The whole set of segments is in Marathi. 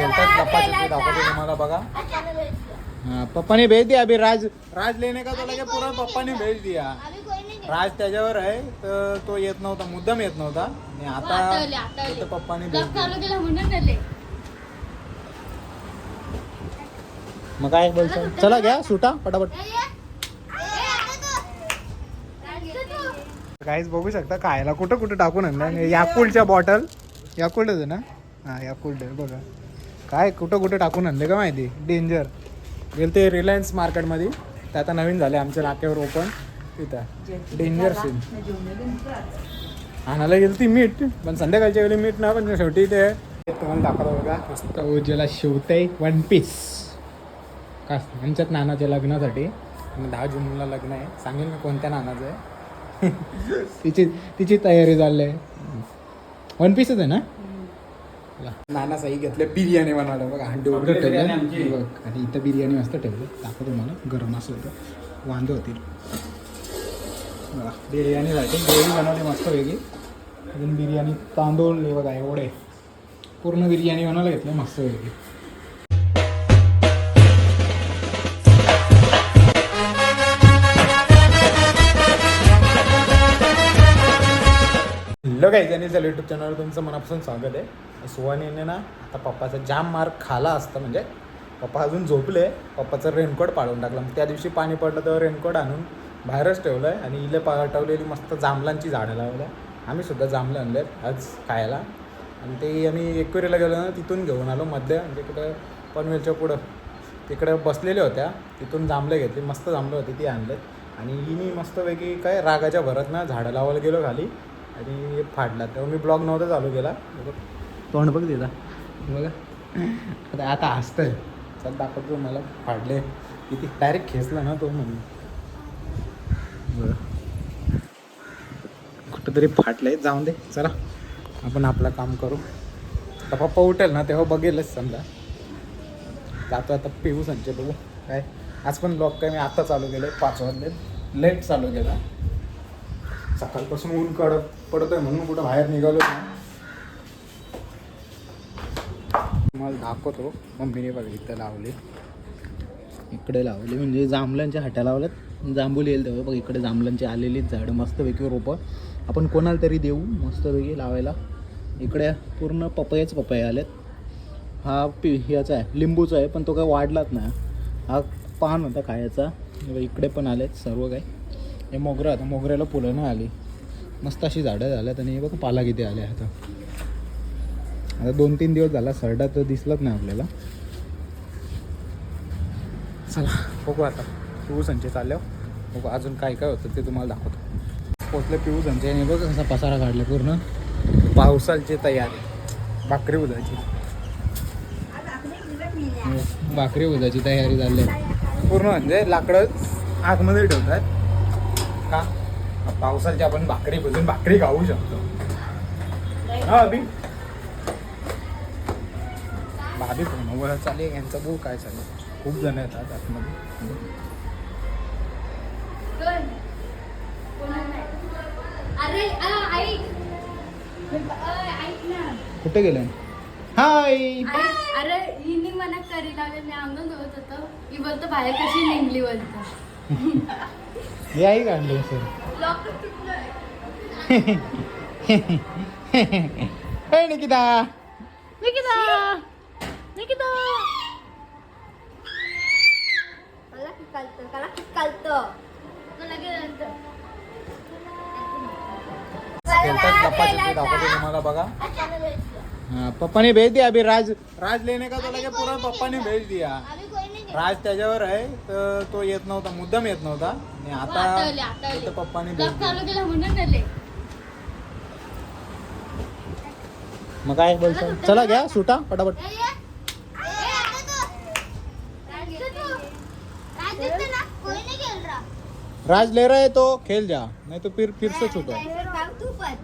खेळतात गप्पा दाखवते तुम्हाला बघा. हाँ पप्पा ने भेज दिया अभी राज राज लेने का तो लगे पूरा पप्पा ने भेज दिया. राज त्याच्यावर आहे तर तो येत नव्हता मुद्दाम येत नव्हता. आणि आठवले, आता. फक्त पप्पाने भेज दिला. मग काय बोलतो? चला घ्या सुटा पटापट. काहीच बघू शकता खायला कुठं कुठं टाकून आणलं. याकुलच्या बॉटल याकुल्ड आहे ना? हा याकुल्ड आहे बघा. काय कुठं कुठं टाकून आणले का माहिती? डेंजर गेल ते रिलायन्स मार्केटमध्ये ते आता नवीन झाले आमच्या नाक्यावर ओपन तिथं डेंजर सीन आणायला गेली ती मीठ पण संध्याकाळच्या वेळी मीठ ना पण शेवटी ते तुम्हाला दाखवलं बघा. मस्त उजेला शिवते वन पीस का यांच्यात नानाच्या लग्नासाठी. दहा जूनला लग्न आहे. सांगेल मी कोणत्या नानाचं आहे. तिची तिची तयारी चालली आहे. वन पीसच आहे ना? नाना साई घेतले बिर्याणी बनवायला. बघा हंडी वगैरे ठेवलं बघ आणि इथं बिर्याणी मस्त ठेवलं. दाखव तुम्हाला. गरम असं होतं. वांदे होतील. बघा बिर्याणीसाठी ग्रेव्ही बनवली मस्त वेगळी. अजून बिर्याणी तांदूळ बघा एवढे. पूर्ण बिर्याणी बनवायला घेतलं मस्त वेगळी. हॅलो काही जणी चल यूट्यूब चॅनलवर तुमचं मनापासून स्वागत आहे. सुहानीने ना आता पप्पाचा जाम मार्क खाला असतं म्हणजे पप्पा अजून झोपले पप्पाचं रेनकोट पाडून टाकलं. मग त्या दिवशी पाणी पडलं तर रेनकोट आणून बाहेरच ठेवलं आहे आणि इले पाठवलेली मस्त जांभलांची झाडं लावल्या. आम्ही सुद्धा जांभलं आणले आज खायला. आणि ते आम्ही एकविरीला गेलो ना तिथून घेऊन आलो मधल्या म्हणजे कुठं पनवेलच्या पुढं. तिकडे बसलेल्या होत्या तिथून जांभले घेतली मस्त जांभलं होती ती आणलेत. आणि हिनी मस्तपैकी काय रागाच्या भरात ना झाडं लावायला गेलो खाली. आणि फाडला. तेव्हा मी ब्लॉग नव्हता चालू केला. तोंड बघ दिला बघा. आता आता हसतंय. चल दाखवतो मला फाडले. किती डायरेक्ट खेचला ना तो म्हणून. बरं कुठंतरी फाटलंय. जाऊन दे. चला. आपण आपलं काम करू. आता पप्पा उठेल ना तेव्हा बघेलच समजा. जातो आता पिऊ संचे बघू. काय? आज पण ब्लॉग काय मी आता चालू केलं पाच वाजले लेट चालू केला. सकाळपासून ऊन कडक आहे म्हणून कुठं बाहेर निघालो ना तुम्हाला दाखवतो. मम्मीने बघा इथं लावले. इकडे लावले. म्हणजे जांभळांच्या हट्या लावल्यात. जांभूल येईल तेव्हा. बघ इकडे जांभळांची आलेलीच झाडं. मस्तपैकी रोपं. आपण कोणाला तरी देऊ मस्तपैकी लावायला. इकडे पूर्ण पपयाच पपया आलेत. हा पि याचा आहे लिंबूचा आहे पण तो काय वाढलाच नाही. हा पान होता खायचा. इकडे पण आलेत सर्व काही. हे मोगरा आता मोगऱ्याला फुलं नाही आली. मस्त अशी झाडं झाल्यात आणि हे बघ पाला किती आले आता आता दोन तीन दिवस झाला सरडा तर दिसलाच नाही आपल्याला. चला बघू आता. पिऊ संचे चालल्यावर हो. बघू अजून काय काय होतं ते तुम्हाला दाखवतो. पोचले पिऊ संचे आणि बघ कसा पसारा काढला पूर्ण. पावसाची तयारी. भाकरी उदाची भाकरी उदाची तयारी झाली आहे. पूर्ण म्हणजे लाकडं आतमध्ये ठेवतात. का? पावसाची आपण भाकरी भजून भाकरी खाऊ शकतो. हा अभि. भाभी फोनवर चालेल यांचा भाऊ काय चालेल खूप जण येतात आतमध्ये. कुठे गेले? हाय. अरे हिने मला करी लावले. मी अंगण धुवत होतो. ही बोलतो बाहेर कशी निघली बोलतो हे आई काढले सर? हे निकिता. निकिता. निकिता. मला किकालतं मला किकालतं तुम्हाला बघा. हाँ पप्पा ने भेज दिया अभी राज राज लेने का तो लगे पूरा पप्पा ने भेज दिया. राज त्याच्यावर आहे तर तो येत नव्हता मुद्दाम येत नव्हता. आणि आता आठवले, पप्पाने भेज ब्लॉग दिया चालू केला म्हणून आले. मग काय बोलतो? चला घ्या. सुटा पटापट. राज ले रहा है तो खेल जा नहीं तो फिर फिर से छूटो. तू पण.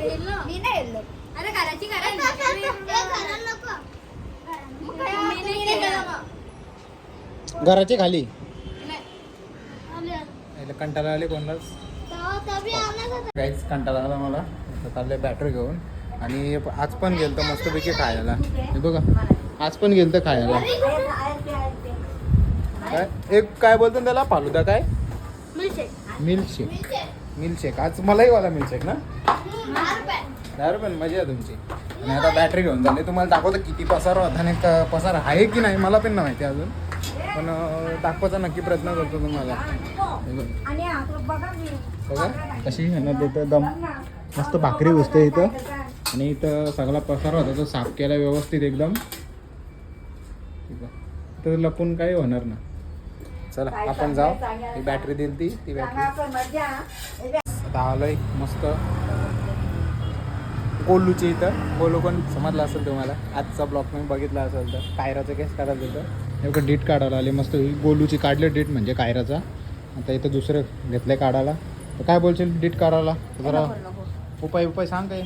खेळ ना. मी नाही खेळलो. अरे घराची घराचे खाली? कंटाळा आले कोणालाच? काहीच कंटाळा आला मला. चाललंय बॅटरी घेऊन. आणि आज पण गेलतो मस्तपैकी खायला. हे बघा. आज पण गेलतो खायला. काय? एक काय बोलतो ना त्याला? फालुदा काय? मिल्कशेक मिल्कशेक आज मलाही वाला मिल्कशेक ना? दहा रुपये मजा आहे तुमची. आणि आता बॅटरी घेऊन झाली तुम्हाला दाखवतो किती पसार होता आणि पसार आहे की नाही मला पण नाही माहिती अजून. पण दाखवायचा नक्की प्रयत्न करतो तुम्हाला. हे बघ. बघा. कशी ह्यांना देतं दम. मस्त भाकरी बसते इथं. आणि इथं सगळा पसार होता तो साफ केला व्यवस्थित एकदम. ठीक आहे. तर लपून काही होणार ना चला आपण जाऊ. ती बॅटरी दिली ती ती बॅटरी आता आलोय मस्त. कोल्लूची इथं. कोल्लू पण समजलं असेल तुम्हाला? आजचा ब्लॉग तुम्ही बघितला असेल तर. कायराचं केस काढायला होतं एवढं डीट काढायला आले मस्त गोलूची काढले डीट म्हणजे कायराचा. आता इथं दुसरं घेतलंय काढायला. तर काय बोलशील डीट काढायला? जरा उपाय उपाय सांग काय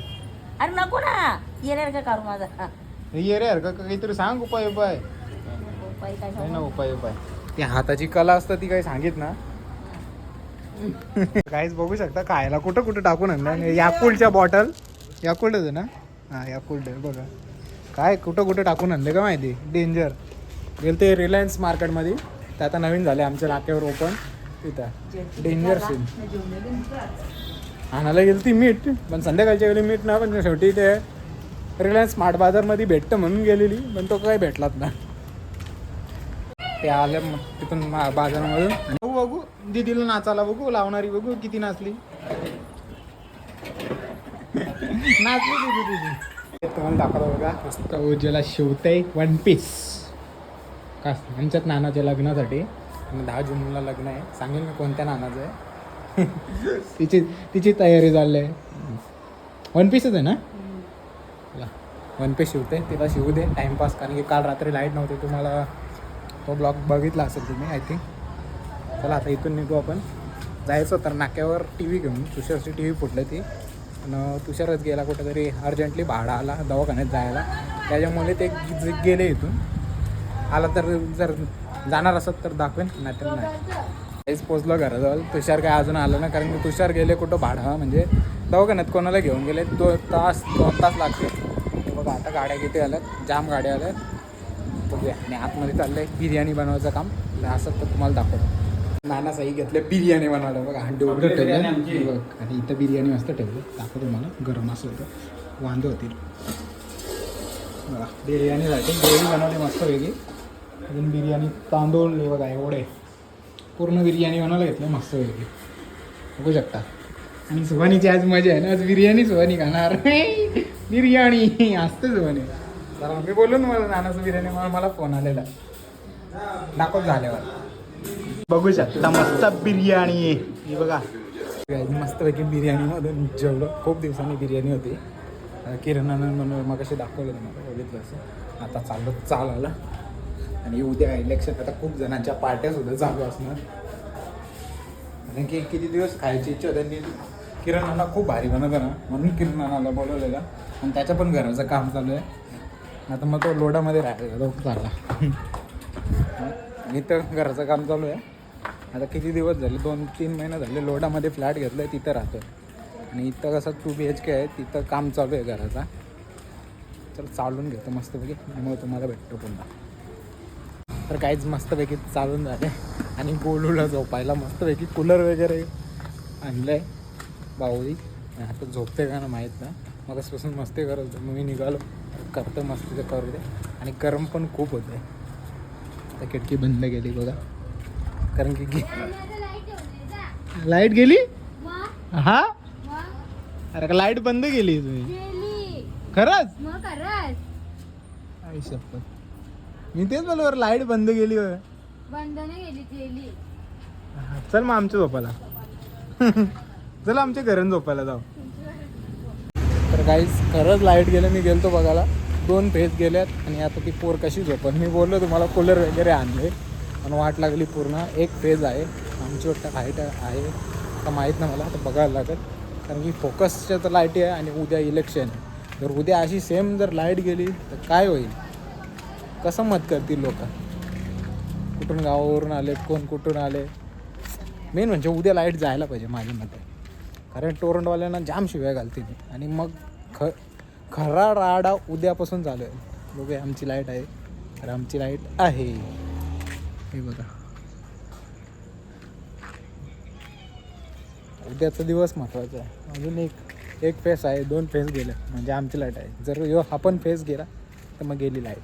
अरे नको ना. येणार का काढू माझा? ये रे का? काहीतरी सांग उपाय उपाय. उपाय काय ना? उपाय उपाय. ती हाताची कला असतं ती काही सांगित ना. काहीच बघू शकता खायला कुठं कुठं टाकून आणलं याकुलच्या बॉटल याकुल्ट आहे ना? हा याकुल्ट आहे बघा. काय कुठं कुठं टाकून आणले का माहिती? डेंजर गेल ते रिलायन्स मार्केटमध्ये ते आता नवीन झाले आमच्या नाक्यावर ओपन तिथं डेंजर सीन आणायला गेली ती मीठ. पण संध्याकाळच्या वेळी मीठ ना पण शेवटी ते रिलायन्स स्मार्ट बाजारमध्ये भेटतं म्हणून गेलेली पण तो काही भेटलाच ना ते आलं मग तिथून बाजारामधून. बघू बघू दिदीला नाचायला बघू लावणारी बघू किती नाचली. तुम्हाला दाखवलं बघा मस्त उज्ज्वला शिवते वन पीस का आमच्यात नानाच्या लग्नासाठी. आणि दहा जूनला लग्न आहे. सांगेल मी कोणत्या नानाचं आहे. तिची तिची तयारी चालली आहे. वन पीसच आहे ना? वन पीस शिवते तिला शिवू दे. टाइमपास कारण की काल रात्री लाइट नव्हती. तुम्हाला तो ब्लॉग बघितला असेल तुम्ही आय थिंक चला आता इथून निघू आपण. जायचं तर नाक्यावर टी व्ही घेऊन. तुषारची टी व्ही फुटलं ती. आणि तुषारच गेला कुठेतरी अर्जंटली भाडा आला दवाखान्यात जायला. त्याच्यामुळे ते गेले इथून. आला तर जर जाणार असत तर दाखवेन नाही तर नाही. काहीच पोचलो घराजवळ. तुषार काय अजून आलं ना कारण मी तुषार गेले कुठं भाडा म्हणजे दवाखान्यात कोणाला घेऊन गेले? दो तास दोन तास लागते बघा आता गाड्या किती आल्यात? जाम गाड्या आल्यात. बघूया. आणि आतमध्ये चाललं आहे बिर्याणी बनवायचं काम. असं तर तुम्हाला दाखवतो. नाना साई घेतले बिर्याणी बनवायला. बघा हंडी वगैरे ठेवले. बघ आणि इथं बिर्याणी मस्त ठेवली. दाखवतो तुम्हाला. गरम असलं तर वांदे होतील. बघा बिर्याणीसाठी ग्रेव्ही बनवली मस्त वेगळी अजून बिर्याणी तांदूळ हे बघा एवढे. पूर्ण बिर्याणी बनवायला घेतलं मस्त वेगळी बघू शकता. आणि सुहानीची आज मजा आहे ना. आज बिर्याणी सुहानी खाणार. बिर्याणी. असते सुहानी. मी बोललो ना मला नानाचं बिर्याणी मला मला फोन आलेला. दाखव झाल्यावर बघू शकता मस्त बिर्याणी आहे. ही बघा. मस्तपैकी बिर्याणीमधून जेवढं खूप दिवसांनी बिर्याणी होती. किरणानं म्हणून मग कशी दाखवलं मला बघितलं असं. आता चाललं चाल आलं आणि उद्या इलेक्शन आता खूप जणांच्या पार्ट्या सुद्धा चालू असणार. कारण की किती दिवस खायची इच्छा होती आणि किरणाला खूप भारी बनत ना. म्हणून किरणाला बोलवलेलं. आणि त्याच्या पण घराचं काम चालू आहे. आता मग तो लोडामध्ये राहिलेला तो चालला. इथं घराचं काम चालू आहे. आता किती दिवस झाले? दोन तीन महिने झाले लोडामध्ये फ्लॅट घेतलं आहे तिथं राहतो आणि इथं कसं टू बी एच के आहे तिथं काम चालू आहे घराचा. तर चालून घेतो मस्तपैकी. मग तुम्हाला भेटतो पुन्हा. तर काहीच मस्तपैकी चालून झाले. आणि गोलूला झोपायला मस्तपैकी कूलर वगैरे आणलं आहे बाहुली आता झोपते का ना माहीत ना मग असपासून मस्ती करत मग मी निघालो. करतो मस्ती तर करू दे. आणि गरम पण खूप होते आता खिडकी बंद गेली बघा. कारण की लाइट गेली? हा? अरे का लाइट बंद केली तुम्ही? खरंच? खरंच आई शपथ. मी तेच बोलवर लाइट बंद गेली होय. चल मग आमच्या झोपायला. चल आमच्या घरून झोपायला जाऊ. तर काहीच खरंच लाइट गेलं मी गेलतो बघायला. दोन फेज गेल्यात आणि आता ती पोर कशी झोपत मी बोललो तुम्हाला कूलर वगैरे आणले पण वाट लागली पूर्ण. एक फेज आहे. आमची वाटतं हाईट आहे. आता माहीत नाही मला. आता बघायला लागेल. कारण की फोकसच्या तर लाईटी आहे आणि उद्या इलेक्शन जर उद्या अशी सेम जर लाइट गेली तर काय होईल? कसं मत करतील लोक? कुठून गावावरून आले? कोण कुठून आले? मेन म्हणजे उद्या लाइट जायला पाहिजे माझ्या मते. कारण टोरंटवाल्यांना जाम शिव्या घालतील. आणि मग ख खरा राडा उद्यापासून चालू आहे. बघूया आमची लाइट आहे. तर आमची लाइट आहे. हे बघा. उद्याचा दिवस महत्त्वाचा आहे. अजून एक एक फेस आहे दोन फेस गेले. म्हणजे आमची लाइट आहे. जर यो आपण पण फेस गेला तर मग गेली लाइट.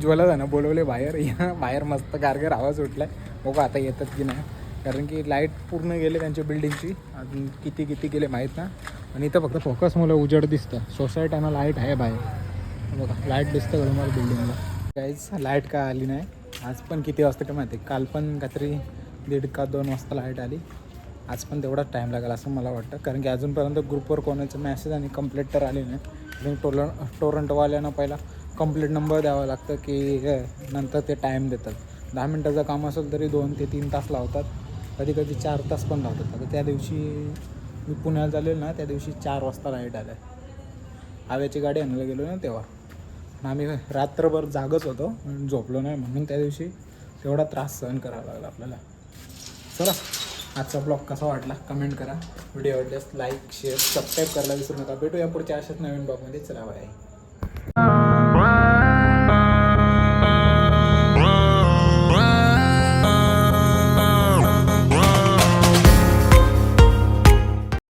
ज्वाला जाणं बोलवले बाहेर. या बाहेर मस्त गारगार आवाज उठलाय. बघा आता येतात की नाही. कारण की लाइट पूर्ण गेले त्यांच्या बिल्डिंगची. अजून किती किती गेले माहीत ना. आणि इथं फक्त फोकस मुलं उजड दिसतं सोसायट्यानं लाइट आहे बाहेर. बघा लाइट दिसतं का तुम्हाला बिल्डिंगला? काहीच लाइट का आली नाही. आज पण किती वाजता का माहिती? काल पण काहीतरी दीड का दोन वाजता लाइट आली. आज पण तेवढाच टाईम लागेल असं मला वाटतं. कारण की अजूनपर्यंत ग्रुपवर कोणाचं मॅसेज आणि कंप्लेंट तर आली नाही. कारण टोल टोरंटोवाल्यांना पहिला कंप्लेंट नंबर द्यावा लागतं की नंतर ते टाईम देतात. दहा मिनटाचं काम असेल तरी दोन ते तीन तास लावतात. कधी कधी चार तास पण लावतात. आता त्या दिवशी मी पुण्याला झालेलो ना त्या दिवशी चार वाजता लाइट आलं आव्याची गाडी आणायला गेलो ना तेव्हा. आम्ही रात्रभर जागच होतो झोपलो नाही. म्हणून त्या दिवशी तेवढा त्रास सहन करावा लागला आपल्याला. चला आजचा ब्लॉग कसा वाटला कमेंट करा. व्हिडिओ आवडल्यास लाईक शेअर सबस्क्राईब करायला विसरू नका. भेटूया पुढच्या अशाच नवीन ब्लॉगमध्ये. चला बाय.